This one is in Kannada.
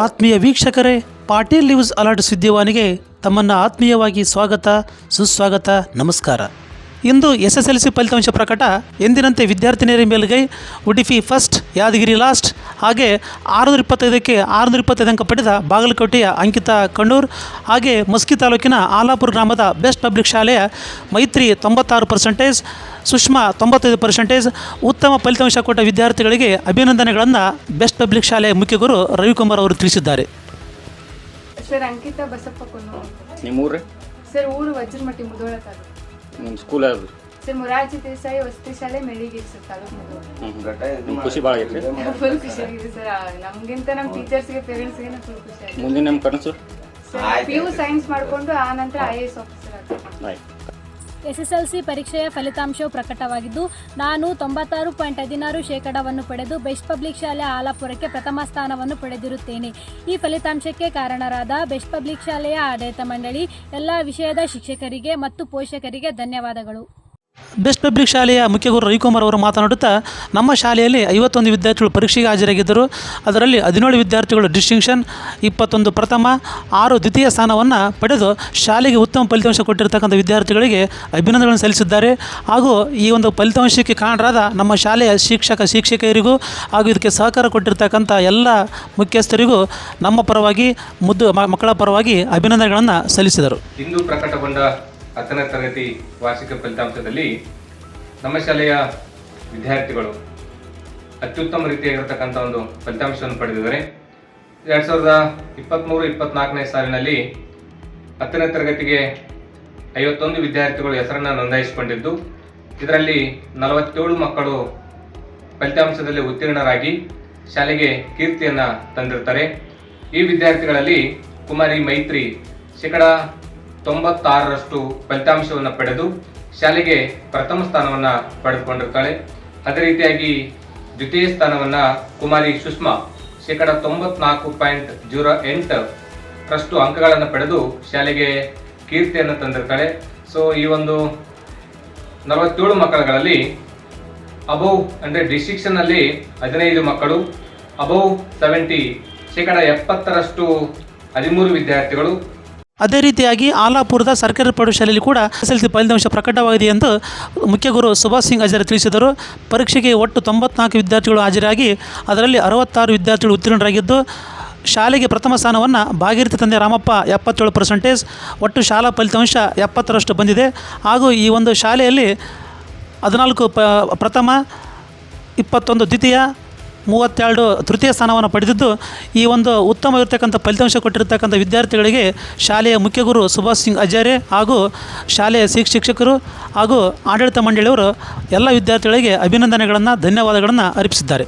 ಆತ್ಮೀಯ ವೀಕ್ಷಕರೇ, ಪಾಟೀಲ್ ನ್ಯೂಸ್ ಅಲರ್ಟ್ ಸುದ್ದಿವಾನಿಗೆ ತಮ್ಮನ್ನು ಆತ್ಮೀಯವಾಗಿ ಸ್ವಾಗತ, ಸುಸ್ವಾಗತ, ನಮಸ್ಕಾರ. ಇಂದು ಎಸ್ ಎಸ್ ಎಲ್ ಸಿ ಫಲಿತಾಂಶ ಪ್ರಕಟ. ಎಂದಿನಂತೆ ವಿದ್ಯಾರ್ಥಿನಿಯರ ಮೇಲುಗೈ, ಉಡುಪಿ ಫಸ್ಟ್ ಯಾದಗಿರಿ ಲಾಸ್ಟ್ ಹಾಗೆ ಆರುನೂರ ಇಪ್ಪತ್ತೈದಕ್ಕೆ ಆರುನೂರ ಇಪ್ಪತ್ತೈದು ಅಂಕ ಪಡೆದ ಬಾಗಲಕೋಟೆಯ ಅಂಕಿತಾ ಕಣ್ಣೂರ್ ಹಾಗೆ ಮಸ್ಕಿ ತಾಲೂಕಿನ ಆಲಾಪುರ ಗ್ರಾಮದ ಬೆಸ್ಟ್ ಪಬ್ಲಿಕ್ ಶಾಲೆಯ ಮೈತ್ರಿ ತೊಂಬತ್ತಾರು ಪರ್ಸೆಂಟೇಜ್ ಸುಷ್ಮಾ ತೊಂಬತ್ತೈದು ಪರ್ಸೆಂಟೇಜ್ ಉತ್ತಮ ಫಲಿತಾಂಶ ಕೊಟ್ಟ ವಿದ್ಯಾರ್ಥಿಗಳಿಗೆ ಅಭಿನಂದನೆಗಳನ್ನು ಬೆಸ್ಟ್ ಪಬ್ಲಿಕ್ ಶಾಲೆಯ ಮುಖ್ಯಗುರು ರವಿಕುಮಾರ್ ಅವರು ತಿಳಿಸಿದ್ದಾರೆ. ಸರ್ ಅಂಕಿತಾ ಬಸಪ್ಪ ಕೊನ್ನೂರು. ನಿಮ್ಮ ಊರು ಸರ್ ಊರು ವಜ್ರಮಟ್ಟಿ ಮುದೋಳ ತಾಲೂಕು. ನಿಮ್ಮ ಸ್ಕೂಲ್ ಯಾವುದು ಸರ್ ಮೊರಾರ್ಜಿ ದೇಸಾಯಿ ವಸತಿ ಶಾಲೆ ಮೆಳಿಗೆ ಸರ್ ತಾಲೂಕು ಖುಷಿ ಭಾಳ ಆಗೈತೆ? ಫುಲ್ ಖುಷಿಯಾಗಿದೆ ಸರ್. ನಮಗಿಂತ ನಮ್ಮ ಟೀಚರ್ಸ್ಗೆ ಪೇರೆಂಟ್ಸ್ಗೆ ಫುಲ್ ಖುಷಿಯಾಗಿದೆ ಮುಂದಿನ ನಿಮ್ಮ ಕನಸು? ಸರ್ ಪಿ ಯು ಸೈನ್ಸ್ ಮಾಡಿಕೊಂಡು ಆ ನಂತರ ಐ ಎ ಎಸ್ ಆಫೀಸರ್ ಆಗ್ತೀನಿ ಆಯ್ತು. ಎಸ್ಎಸ್ಎಲ್ಸಿ ಪರೀಕ್ಷೆಯ ಫಲಿತಾಂಶವು ಪ್ರಕಟವಾಗಿದ್ದು ನಾನು ತೊಂಬತ್ತಾರು ಪಾಯಿಂಟ್ ಹದಿನಾರು ಶೇಕಡಾವನ್ನು ಪಡೆದು ಬೆಸ್ಟ್ ಪಬ್ಲಿಕ್ ಶಾಲೆ ಆಲಾಪುರಕ್ಕೆ ಪ್ರಥಮ ಸ್ಥಾನವನ್ನು ಪಡೆದಿರುತ್ತೇನೆ. ಈ ಫಲಿತಾಂಶಕ್ಕೆ ಕಾರಣರಾದ ಬೆಸ್ಟ್ ಪಬ್ಲಿಕ್ ಶಾಲೆಯ ಆಡಳಿತ ಮಂಡಳಿ ಎಲ್ಲ ವಿಷಯದ ಶಿಕ್ಷಕರಿಗೆ ಮತ್ತು ಪೋಷಕರಿಗೆ ಧನ್ಯವಾದಗಳು. ಬೆಸ್ಟ್ ಪಬ್ಲಿಕ್ ಶಾಲೆಯ ಮುಖ್ಯಗುರು ರವಿಕುಮಾರ್ ಅವರು ಮಾತನಾಡುತ್ತಾ, ನಮ್ಮ ಶಾಲೆಯಲ್ಲಿ ಐವತ್ತೊಂದು ವಿದ್ಯಾರ್ಥಿಗಳು ಪರೀಕ್ಷೆಗೆ ಹಾಜರಾಗಿದ್ದರು. ಅದರಲ್ಲಿ ಹದಿನೇಳು ವಿದ್ಯಾರ್ಥಿಗಳು ಡಿಸ್ಟಿಂಕ್ಷನ್ ಇಪ್ಪತ್ತೊಂದು ಪ್ರಥಮ, ಆರು ದ್ವಿತೀಯ ಸ್ಥಾನವನ್ನು ಪಡೆದು ಶಾಲೆಗೆ ಉತ್ತಮ ಫಲಿತಾಂಶ ಕೊಟ್ಟಿರ್ತಕ್ಕಂಥ ವಿದ್ಯಾರ್ಥಿಗಳಿಗೆ ಅಭಿನಂದನೆಗಳನ್ನು ಸಲ್ಲಿಸಿದ್ದಾರೆ. ಹಾಗೂ ಈ ಒಂದು ಫಲಿತಾಂಶಕ್ಕೆ ಕಾರಣರಾದ ನಮ್ಮ ಶಾಲೆಯ ಶಿಕ್ಷಕ, ಶಿಕ್ಷಕಿಯರಿಗೂ ಹಾಗೂ ಇದಕ್ಕೆ ಸಹಕಾರ ಕೊಟ್ಟಿರ್ತಕ್ಕಂಥ ಎಲ್ಲ ಮುಖ್ಯಸ್ಥರಿಗೂ ನಮ್ಮ ಪರವಾಗಿ, ಮುದ್ದು ಮಕ್ಕಳ ಪರವಾಗಿ ಅಭಿನಂದನೆಗಳನ್ನು ಸಲ್ಲಿಸಿದರು. ಇಂದು ಪ್ರಕಟಗೊಂಡ ಹತ್ತನೇ ತರಗತಿ ವಾರ್ಷಿಕ ಫಲಿತಾಂಶದಲ್ಲಿ ನಮ್ಮ ಶಾಲೆಯ ವಿದ್ಯಾರ್ಥಿಗಳು ಅತ್ಯುತ್ತಮ ರೀತಿಯಾಗಿರ್ತಕ್ಕಂಥ ಒಂದು ಫಲಿತಾಂಶವನ್ನು ಪಡೆದಿದ್ದಾರೆ. ಎರಡು ಸಾವಿರದ ಇಪ್ಪತ್ತ್ಮೂರು ಇಪ್ಪತ್ನಾಲ್ಕನೇ ಸಾಲಿನಲ್ಲಿ ಹತ್ತನೇ ತರಗತಿಗೆ ಐವತ್ತೊಂದು ವಿದ್ಯಾರ್ಥಿಗಳು ಹೆಸರನ್ನು ನೋಂದಾಯಿಸಿಕೊಂಡಿದ್ದು, ಇದರಲ್ಲಿ ನಲವತ್ತೇಳು ಮಕ್ಕಳು ಫಲಿತಾಂಶದಲ್ಲಿ ಉತ್ತೀರ್ಣರಾಗಿ ಶಾಲೆಗೆ ಕೀರ್ತಿಯನ್ನು ತಂದಿರ್ತಾರೆ. ಈ ವಿದ್ಯಾರ್ಥಿಗಳಲ್ಲಿ ಕುಮಾರಿ ಮೈತ್ರಿ, ಶೇಕಡ ತೊಂಬತ್ತಾರರಷ್ಟು ಫಲಿತಾಂಶವನ್ನು ಪಡೆದು ಶಾಲೆಗೆ ಪ್ರಥಮ ಸ್ಥಾನವನ್ನು ಪಡೆದುಕೊಂಡಿರ್ತಾಳೆ. ಅದೇ ರೀತಿಯಾಗಿ ದ್ವಿತೀಯ ಸ್ಥಾನವನ್ನು ಕುಮಾರಿ ಸುಷ್ಮಾ ಶೇಕಡ ತೊಂಬತ್ನಾಲ್ಕು ಪಾಯಿಂಟ್ ಜೀರೋ ಎಂಟರಷ್ಟು ಅಂಕಗಳನ್ನು ಪಡೆದು ಶಾಲೆಗೆ ಕೀರ್ತಿಯನ್ನು ತಂದಿರ್ತಾಳೆ. ಸೊ ಈ ಒಂದು ನಲವತ್ತೇಳು ಮಕ್ಕಳುಗಳಲ್ಲಿ ಅಬೌವ್ ಅಂದರೆ ಡಿಸ್ಟಿಕ್ಷನ್ನಲ್ಲಿ ಹದಿನೈದು ಮಕ್ಕಳು ಅಬೌವ್ ಸೆವೆಂಟಿ ಶೇಕಡ ಎಪ್ಪತ್ತರಷ್ಟು ಹದಿಮೂರು ವಿದ್ಯಾರ್ಥಿಗಳು ಅದೇ ರೀತಿಯಾಗಿ ಆಲಾಪುರದ ಸರ್ಕಾರಿ ಪ್ರೌಢಶಾಲೆಯಲ್ಲಿ ಕೂಡ ಎಸ್ ಫಲಿತಾಂಶ ಪ್ರಕಟವಾಗಿದೆ ಎಂದು ಮುಖ್ಯಗುರು ಸುಭಾಷ್ ಸಿಂಗ್ ಹಜಾರೆ ತಿಳಿಸಿದರು. ಪರೀಕ್ಷೆಗೆ ಒಟ್ಟು ತೊಂಬತ್ನಾಲ್ಕು ವಿದ್ಯಾರ್ಥಿಗಳು ಹಾಜರಾಗಿ, ಅದರಲ್ಲಿ ಅರವತ್ತಾರು ವಿದ್ಯಾರ್ಥಿಗಳು ಉತ್ತೀರ್ಣರಾಗಿದ್ದು, ಶಾಲೆಗೆ ಪ್ರಥಮ ಸ್ಥಾನವನ್ನು ಭಾಗೀರಥಿ ತಂದೆ ರಾಮಪ್ಪ ಎಪ್ಪತ್ತೇಳು ಪರ್ಸೆಂಟೇಜ್ ಒಟ್ಟು ಶಾಲಾ ಫಲಿತಾಂಶ ಎಪ್ಪತ್ತರಷ್ಟು ಬಂದಿದೆ. ಹಾಗೂ ಈ ಒಂದು ಶಾಲೆಯಲ್ಲಿ ಹದಿನಾಲ್ಕು ಪ, ಪ್ರಥಮ, ಇಪ್ಪತ್ತೊಂದು ದ್ವಿತೀಯ ಮೂವತ್ತೆರಡು ತೃತೀಯ ಸ್ಥಾನವನ್ನು ಪಡೆದಿದ್ದು, ಈ ಒಂದು ಉತ್ತಮ ಇರತಕ್ಕಂಥ ಫಲಿತಾಂಶ ಕೊಟ್ಟಿರ್ತಕ್ಕಂಥ ವಿದ್ಯಾರ್ಥಿಗಳಿಗೆ ಶಾಲೆಯ ಮುಖ್ಯಗುರು ಸುಭಾಷ್ ಸಿಂಗ್ ಅಜಾರೆ ಹಾಗೂ ಶಾಲೆಯ ಶಿಕ್ಷ ಶಿಕ್ಷಕರು ಹಾಗೂ ಆಡಳಿತ ಮಂಡಳಿಯವರು ಎಲ್ಲ ವಿದ್ಯಾರ್ಥಿಗಳಿಗೆ ಅಭಿನಂದನೆಗಳನ್ನು, ಧನ್ಯವಾದಗಳನ್ನು ಅರ್ಪಿಸಿದ್ದಾರೆ.